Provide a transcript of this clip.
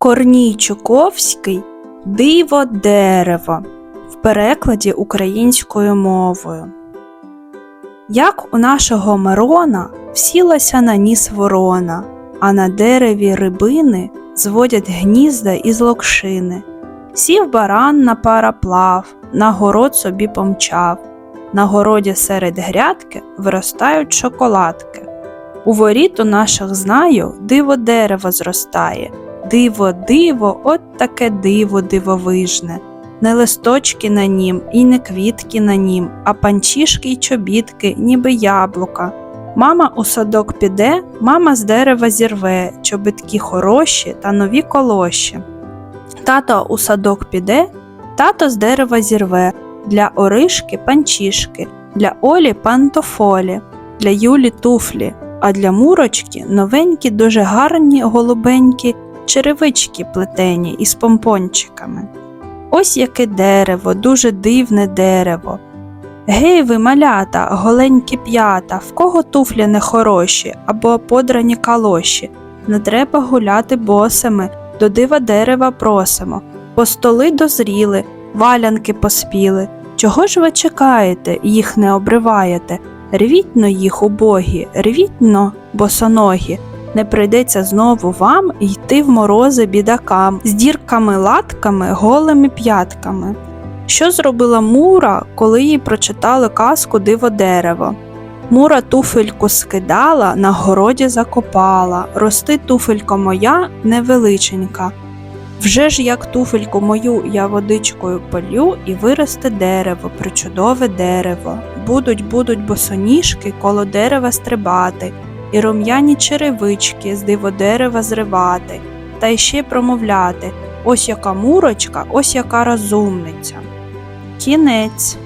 Корній Чуковський Диво дерево в перекладі українською мовою. Як у нашого Мирона всілася на ніс ворона, а на дереві рибини зводять гнізда із локшини. Сів баран на параплав, на город собі помчав. На городі серед грядки виростають шоколадки. У воріт у наших знаю диво дерево зростає. Диво, диво, от таке диво дивовижне. Не листочки на нім і не квітки на нім, а панчішки й чобітки, ніби яблука. Мама у садок піде, мама з дерева зірве, чобітки хороші та нові колоші. Тато у садок піде, тато з дерева зірве, для Оришки панчішки, для Олі пантофолі, для Юлі туфлі, а для Мурочки новенькі, дуже гарні голубенькі черевички плетені із помпончиками. Ось яке дерево, дуже дивне дерево. Гей, ви, малята, голенькі п'ята, в кого туфлі нехороші або подрані калоші. Не треба гуляти босими, до дива дерева просимо. По столи дозріли, валянки поспіли. Чого ж ви чекаєте, їх не обриваєте? Рвіть-но їх убогі, рвіть-но босоногі. Не прийдеться знову вам йти в морози бідакам з дірками латками, голими п'ятками. Що зробила Мура, коли їй прочитали казку Диво дерево? Мура туфельку скидала, на городі закопала. Рости, туфелько моя, невеличенька. Вже ж як туфельку мою я водичкою полю і виросте дерево, причудове дерево. Будуть, будуть босоніжки коло дерева стрибати, і рум'яні черевички з диво дерева зривати, та й ще промовляти ось яка мурочка, ось яка розумниця. Кінець.